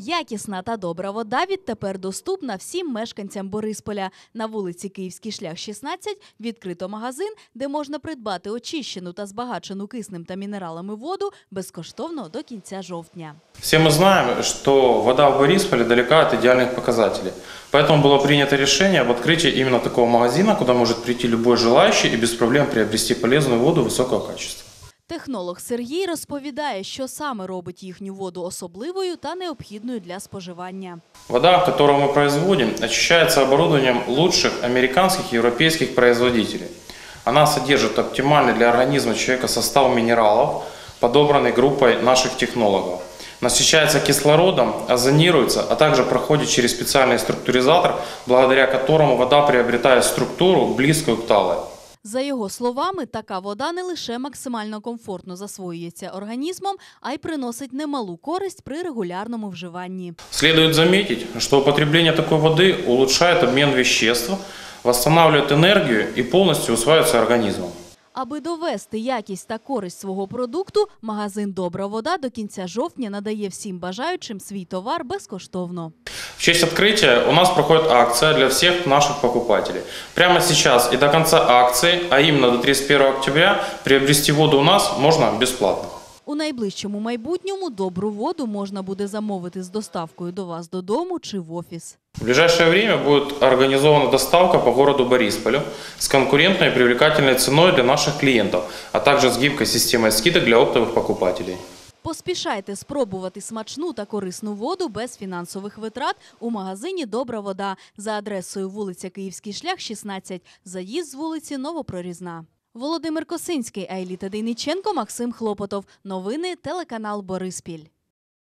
Якісна та добра вода відтепер доступна всім мешканцям Борисполя. На вулиці Київський шлях 16 відкрито магазин, де можна придбати очищену та збагачену киснем та мінералами воду безкоштовно до кінця жовтня. Все мы знаем, что вода в Борисполе далека от идеальных показателей. Поэтому было принято решение об открытии именно такого магазина, куда может прийти любой желающий и без проблем приобрести полезную воду высокого качества. Технолог Сергій розповідає, що саме робить їхню воду особливою та необхідною для споживання. Вода, которую мы производим, очищается оборудованием лучших американских и европейских производителей. Она содержит оптимальный для организма человека состав минералов, подобранный группой наших технологов. Насыщается кислородом, озонируется, а также проходит через специальный структуризатор, благодаря которому вода приобретает структуру, близкую к талой. За його словами, така вода не лише максимально комфортно засвоюється організмом, а й приносить немалу користь при регулярному вживанні. Следует заметить, что употребление такой воды улучшает обмен веществ, восстанавливает энергию и полностью усваивается организмом. Аби довести якість та користь свого продукту, магазин Добра вода до кінця жовтня надає всім бажаючим свій товар безкоштовно. В честь открытия у нас проходит акция для всех наших покупателей. Прямо сейчас и до конца акции, а именно до 31 октября, приобрести воду у нас можно бесплатно. У найближчому майбутньому добру воду можна буде замовити з доставкою до вас додому чи в офіс. В ближайшее время будет организована доставка по городу Борисполю с конкурентной и привлекательной ценой для наших клиентов, а также с гибкой системой скидок для оптовых покупателей. Поспішайте спробувати смачну та корисну воду без фінансових витрат у магазині Добра вода за адресою вулиця Київський шлях, 16, заїзд з вулиці Новопрорізна. Володимир Косинський, Айліта Дейниченко, Максим Хлопотов. Новини телеканал Бориспіль.